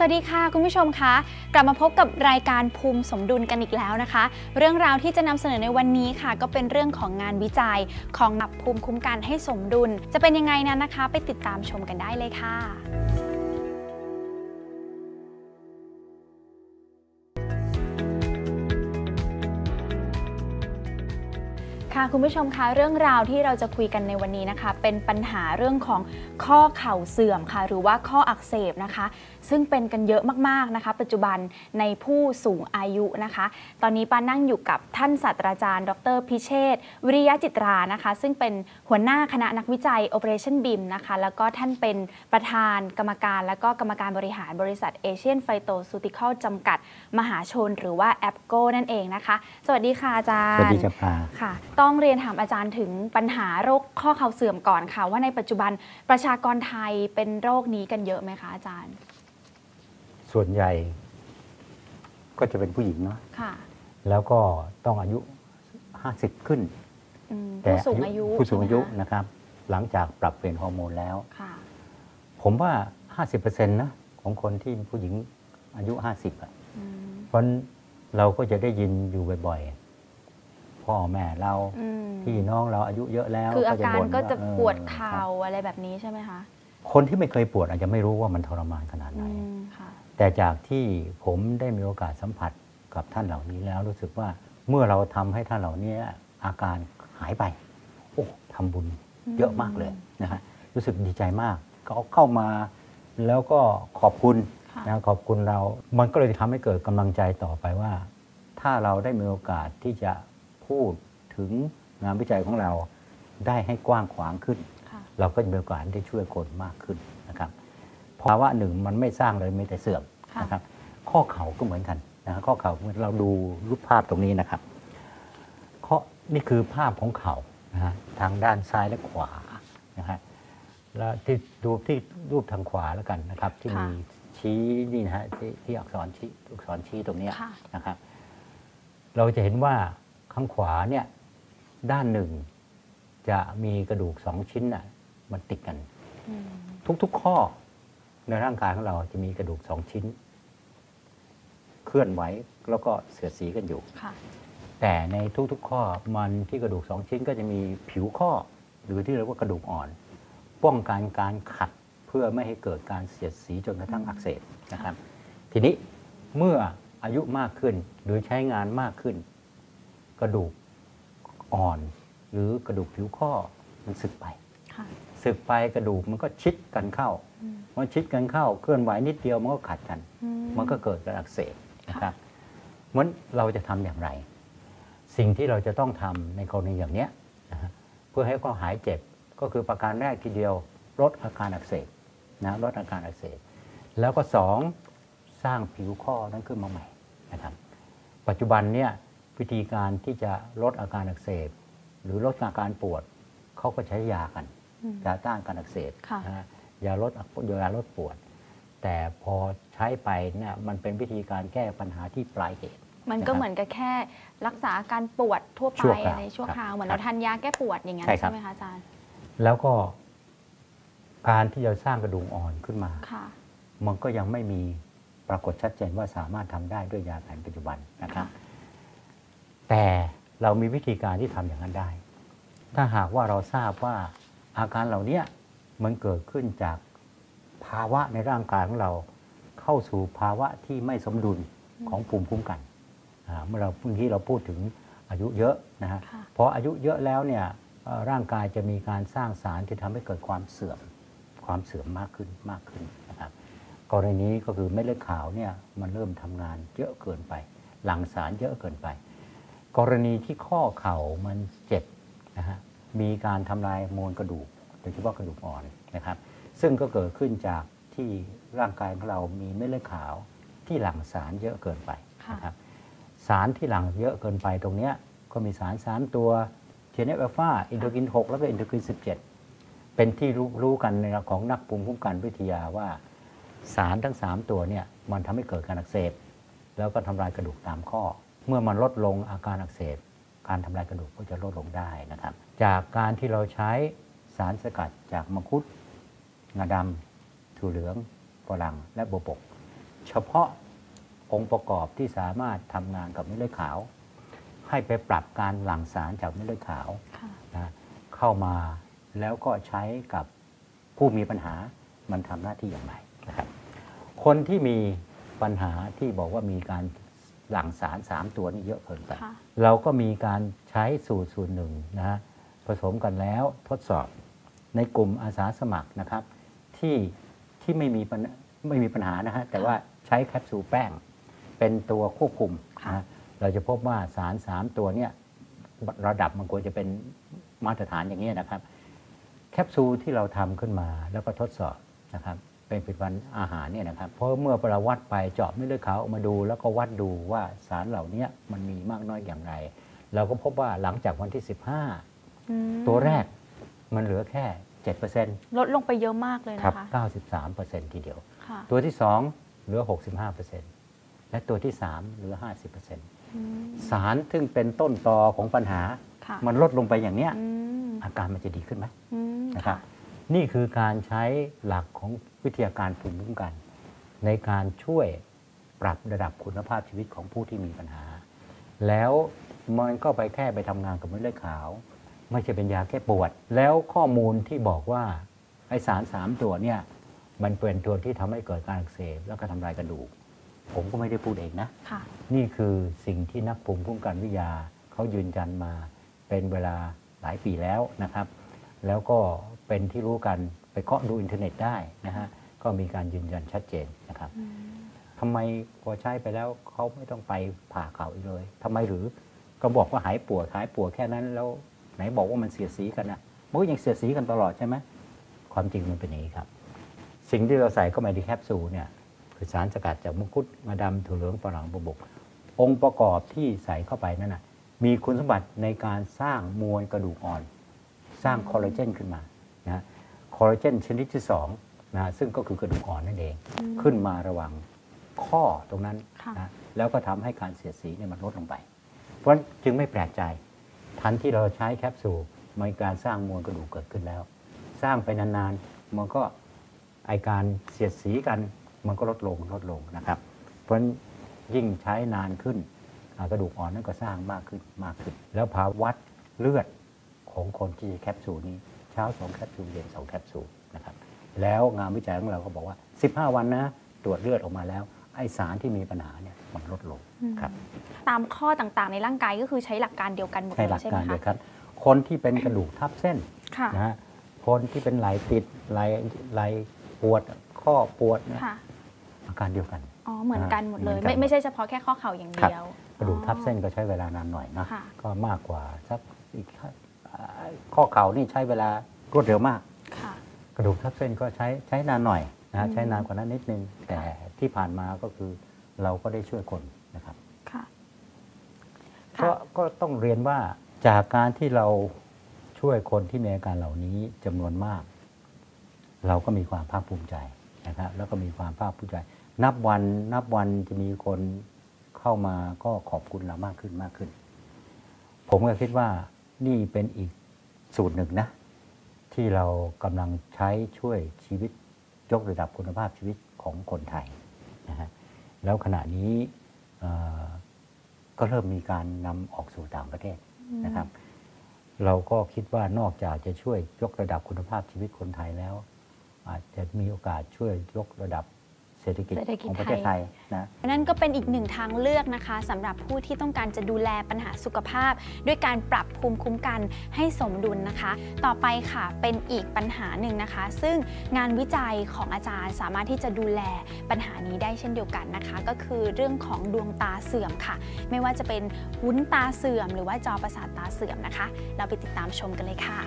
สวัสดีค่ะคุณผู้ชมคะกลับมาพบกับรายการภูมิสมดุลกันอีกแล้วนะคะ เรื่องราวที่จะนำเสนอในวันนี้ค่ะ ก็เป็นเรื่องของงานวิจัยของปรับภูมิคุ้มกันให้สมดุล จะเป็นยังไงนั้นนะคะ ไปติดตามชมกันได้เลยค่ะค่ะคุณผู้ชมคะเรื่องราวที่เราจะคุยกันในวันนี้นะคะ เป็นปัญหาเรื่องของข้อเข่าเสื่อมค่ะ หรือว่าข้ออักเสบนะคะ ซึ่งเป็นกันเยอะมากๆนะคะ ปัจจุบันในผู้สูงอายุนะคะ ตอนนี้ป้านั่งอยู่กับท่านศาสตราจารย์ ดรพิเชษฐ์วิริยะจิตรานะคะ ซึ่งเป็นหัวหน้าคณะนักวิจัย Operation BIM นะคะ แล้วก็ท่านเป็นประธานกรรมการ และก็กรรมการบริหารบริษัทเอเชียนไฟโตซูติคอลจำกัด มหาชน หรือว่าแอปโกนั่นเองนะคะ สวัสดีค่ะอาจารสวัสย์ดีจ้าปลาค่ะ ต้องเรียนถามอาจารย์ถึงปัญหาโรคข้อเข่าเสื่อมก่อนค่ะ ว่าในปัจจุบันประชากรไทยเป็นโรคนี้กันเยอะไหมคะอาจารย์ ส่วนใหญ่ ก็จะเป็นผู้หญิงเนาะค่ะ แล้วก็ต้องอายุ 50 ขึ้น อืมแต่ผู้สูงอายุผู้สูงอายุใช่ไหมคะนะครับ หลังจากปรับเปลี่ยนฮอร์โมนแล้ว ค่ะ ผมว่า 50%นะของคนที่ผู้หญิงอายุ 50อะอืมเพราะเราก็จะได้ยินอยู่บ่อยๆ พ่อแม่เราอืมพี่น้องเราอายุเยอะแล้วคืออาการบ่นก็จะาปวดออเข่าอะไรแบบนี้ใช่ไหมคะคนที่ไม่เคยปวดอาจจะไม่รู้ว่ามันทรมานขนาดไหน อืมค่ะ แต่จากที่ผมได้มีโอกาสสัมผัสกับท่านเหล่านี้แล้วรู้สึกว่าเมื่อเราทำให้ท่านเหล่านี้อาการหายไป โอ้ทำบุญเยอะมากเลยนะฮะรู้สึกดีใจมากก็เข้ามาแล้วก็ขอบคุณค่ะนะขอบคุณเรา มันก็เลยทำให้เกิดกำลังใจต่อไปว่า ถ้าเราได้มีโอกาสที่จะพูดถึงงานวิจัยของเราได้ให้กว้างขวางขึ้นค่ะเราก็จะมีโอกาสได้ช่วยคนมากขึ้นนะครับ ภาวะหนึ่งมันไม่สร้างเลยมีแต่เสื่อมค่ะนะครับ ข้อเข่าก็เหมือนกันนะฮะข้อเข่าเราดูรูปภาพตรงนี้นะครับข้อนี่คือภาพของเข่านะฮะทางด้านซ้ายและขวานะฮะแล้วที่ดูที่รูปทางขวาแล้วกันนะครับ ที่มีชี้นี่นะฮะที่ที่อักษรชี้อักษรชี้ตรงเนี้ยค่ะนะครับ เราจะเห็นว่าข้างขวาเนี่ยด้านหนึ่งจะมีกระดูกสองชิ้นน่ะมันติดกันอืมทุกๆข้อ ในร่างกายของเราจะมีกระดูกสองชิ้น เคลื่อนไหวแล้วก็เสียดสีกันอยู่ค่ะแต่ในทุกๆข้อมันที่กระดูกสองชิ้นก็จะมีผิวข้อ หรือที่เรียกว่ากระดูกอ่อน ป้องกันการขัดเพื่อไม่ให้เกิดการเสียดสีจนกระทั่งอักเสบนะครับ ทีนี้เมื่ออายุมากขึ้นหรือใช้งานมากขึ้น กระดูกอ่อน หรือกระดูกผิวข้อมันสึกไปค่ะสึกไปกระดูกมันก็ชิดกันเข้าอื มมันชิดกันเข้าเคลื่อนไหวนิดเดียวมันก็ขัดกันอืมันก็เกิดการอักเสบนะครับมันเราจะทำอย่างไร สิ่งที่เราจะต้องทำในกรณีอย่างเนี้ยนะฮะเพื่อให้เขาหายเจ็บก็คือประการแรกทีเดียวลดอาการอักเสบนะลดอาการอักเสบแล้วก็สองสร้างผิวข้อนั้นขึ้นมาใหม่นะครับปัจจุบันเนี่ยวิธีการที่จะลดอาการอักเสบ หรือลดอาการปวดเขาก็ใช้ยากันอืมยาต้านการอักเสบค่ะนะฮะ ยาลดยาลดปวด แต่พอใช้ไปเนี่ยมันเป็นวิธีการแก้ปัญหาที่ปลายเหตุมันก็นะครับเหมือนกับแค่รักษาอาการปวดทั่วไปชั่วคราวในชั่วครับคราวเหมือนครัเราบทานยาแก้ปวดอย่างนั้นใช่ครับใช่ไหมคะอาจารย์ แล้วก็การที่จะสร้างกระดูกอ่อนขึ้นมาค่ะมันก็ยังไม่มีปรากฏชัดเจนว่าสามารถทำได้ด้วยยาแผนปัจจุบันนะครับ แต่เรามีวิธีการที่ทำอย่างนั้นได้ ถ้าหากว่าเราทราบว่าอาการเหล่านี้ มันเกิดขึ้นจากภาวะในร่างกายของเราเข้าสู่ภาวะที่ไม่สมดุลของภูมิคุ้มกันอ่าเมื่อเราเมื่อกี้เราพูดถึงอายุเยอะนะฮะค่ะเพราะอายุเยอะแล้วเนี่ยเอ่อร่างกายจะมีการสร้างสารที่ทำให้เกิดความเสื่อมความเสื่อมมากขึ้นมากขึ้นนะครับกรณีนี้ก็คือเม็ดเลือดขาวเนี่ยมันเริ่มทำงานเยอะเกินไป หลั่งสารเยอะเกินไป กรณีที่ข้อเข่ามันเจ็บนะฮะมีการทำลายมวลกระดูกโด ยเฉพาะกระดูกอ่อนนะครับ ซึ่งก็เกิดขึ้นจากที่ร่างกายของเรามีเม็ดเลือดขาวที่หลั่งสารเยอะเกินไปค่ะนะครับสารที่หลั่งเยอะเกินไปตรงเนี้ยก็มีสารสามตัวเทนเนฟอัลฟาอินเทอร์กิน 6 แล้วก็อินเทอร์กิน 17 เป็นที่รู้รู้กันในของนักภูมิคุ้มกันวิทยาว่าสารทั้ง 3 ตัวเนี่ยมันทำให้เกิดการอักเสบ แล้วก็ทำลายกระดูกตามข้อ เมื่อมันลดลงอาการอักเสบ การทำลายกระดูกก็จะลดลงได้นะครับ จากการที่เราใช้ สารสกัดจากมังคุดงาดำถั่วเหลืองฝรั่งและโบวบกเฉพาะองค์ประกอบที่สามารถทำงานกับเม็ดเลือดขาว ให้ไปปรับการหลั่งสารจากเม็ดเลือดขาวค่ะนะเข้ามาแล้วก็ใช้กับผู้มีปัญหามันทำหน้าที่อย่างไรนะครับคนที่มีปัญหาที่บอกว่ามีการหลั่งสาร3ตัวนี่เยอะเกินไปค่ะเราก็มีการใช้สูตรสูตรหนึ่งนะฮะผสมกันแล้วทดสอบ ในกลุ่มอาสาสมัครนะครับ ที่ที่ไม่มีปัญไม่มีปัญหานะฮะแต่ว่าใช้แคปซูลแป้ง เป็นตัวควบคุมนะฮะเราจะพบว่าสาร 3 ตัวเนี่ยระดับมันควรจะเป็นมาตรฐานอย่างนี้ยนะครับ แคปซูลที่เราทำขึ้นมาแล้วก็ทดสอบนะครับเป็นผลิตภัณฑ์อาหารเนี่ยนะครับเพราะเมื่อเราวัดไปเจาะเม็ดเลือดขาวออกมาดู แล้วก็วัดดูว่าสารเหล่านี้มันมีมากน้อยอย่างไร เราก็พบว่าหลังจากวันที่อืม15 ตัวแรก มันเหลือแค่ 7%ลดลงไปเยอะมากเลยครันะคะ 93%ทีเดียวค่ะตัวที่ 2 เหลือ 65%และตัวที่ 3 เหลือ 50%อืมสารซึ่งเป็นต้นตอของปัญหาค่ะมันลดลงไปอย่างเนี้ยอืมอาการมันจะดีขึ้นไหมอืมนะครับค่ะนี่คือการใช้หลักของวิทยาการภูมิคุ้มกัน ในการช่วยปรับระดับคุณภาพชีวิตของผู้ที่มีปัญหา แล้วมันก็ไปแค่ไปทำงานกับเม็ดเลือดขาว ไม่ใช่เป็นยาแก้ปวด แล้วข้อมูลที่บอกว่าไอสารสามตัวเนี่ยมันเป็นตัวที่ทำให้เกิดการอักเสบแล้วก็ทำลายกระดูก ผมก็ไม่ได้พูดเองนะค่ะนี่คือสิ่งที่นักภูมิคุ้มกันวิทยาเขายืนยันมาเป็นเวลาหลายปีแล้วนะครับ แล้วก็เป็นที่รู้กันไปเคาะดูอินเทอร์เน็ตได้นะฮะก็มีการยืนยันชัดเจนนะครับอืมทำไมพอใช้ไปแล้วเขาไม่ต้องไปผ่าเข่าอีกเลยทำไมหรือก็บอกว่าหายปวดหายปวดแค่นั้นแล้ว ไหนบอกว่ามันเสียดสีกันนะมันก็ยังเสียดสีกันตลอดใช่ไหมความจริงมันเป็นอย่างนี้ครับ สิ่งที่เราใส่เข้ามาในแคปซูลเนี่ยคือสารสกัดจากมังคุดงาดำถั่วเหลืองฝรั่งบวบกองค์ประกอบที่ใส่เข้าไปนั่นนะมีคุณสมบัติในการสร้างมวลกระดูกอ่อน สร้างคอลลาเจนขึ้นมานะคอลลาเจนชนิดที่2นะซึ่งก็คือกระดูกอ่อนนั่นเองอืมขึ้นมาระหว่างข้อตรงนั้นค่ะนะแล้วก็ทำให้การเสียดสีเนี่ยมันลดลงไป เพราะฉะนั้นจึงไม่แปลกใจ ทันที่เราใช้แคปซูลมีการสร้างมวลกระดูกเกิดขึ้นแล้ว สร้างไปนานๆมันก็ไอการเสียดสีกันมันก็ลดลงลดลงนะครับ เพราะนั้ยิ่งใช้นานขึ้นกระดูกอ่อนนั้นก็สร้างมากขึ้นมากขึ้น แล้วพาวัดเลือดของคนที่แคปซูลนี้เช้าสองแคปซูลเย็นสองแคปซูลนะครับแล้วงานวิจัยของเราก็บอกว่า 15 วันนะตรวจเลือดออกมาแล้ว ไอสารที่มีปัญหาเนี่ยมันลดลงครับตามข้อต่างๆ ในร่างกายก็คือใช้หลักการเดียวกันหมดใช่เลหลัยกใช่ไหมการเดียวคะกันคนที่เป็นกระดูกทับเส้นค่ะนะฮะคนที่เป็นไหลติดไหลไหลปวดข้อปวดเนี่ยค่ะอาการเดียวกันอ๋อเหมือนกันหมดเลยเหมือนกันไม่ไม่ใช่เฉพาะแค่ข้อเข่าอย่างครับเดียว กระดูกทับเส้นอ๋อก็ใช้เวลานานหน่อยนะค่ะก็มากกว่าสักอีกอ่าข้อเข่านี่ใช้เวลารวดเร็วมากค่ะกระดูกทับเส้นก็ใช้ใช้นานหน่อย นะอืฮะมใช้นานกว่านั้นนิดนึง แต่ที่ผ่านมาก็คือเราก็ได้ช่วยคนนะครับค่ะก็ค่ะก็ต้องเรียนว่าจากการที่เราช่วยคนที่มีอาการเหล่านี้จำนวนมาก เราก็มีความภาคภูมิใจนะครับแล้วก็มีความภาคภูมิใจ นับวันนับวันจะมีคนเข้ามาก็ขอบคุณเรามากขึ้นมากขึ้น ผมก็คิดว่านี่เป็นอีกสูตรหนึ่งนะ ที่เรากำลังใช้ช่วยชีวิต ยกระดับคุณภาพชีวิตของคนไทยนะฮะแล้วขณะนี้เอ่อก็เริ่มมีการนำออกสู่ต่างประเทศนะครับ เราก็คิดว่านอกจากจะช่วยยกระดับคุณภาพชีวิตคนไทยแล้ว อาจจะมีโอกาสช่วยยกระดับ เศรษฐกิจเศรษฐกิจของประเทศไทไทยยนะนั่นก็เป็นอีกหนึ่งทางเลือกนะคะสำหรับผู้ที่ต้องการจะดูแลปัญหาสุขภาพ ด้วยการปรับภูมิคุ้มกันให้สมดุลนะคะ ต่อไปค่ะเป็นอีกปัญหาหนึ่งนะคะ ซึ่งงานวิจัยของอาจารย์สามารถที่จะดูแลปัญหานี้ได้เช่นเดียวกันนะคะ ก็คือเรื่องของดวงตาเสื่อมค่ะ ไม่ว่าจะเป็นวุ้นตาเสื่อม หรือว่าจอประสาทตาเสื่อมนะคะ เราไปติดตามชมกันเลยค่ะ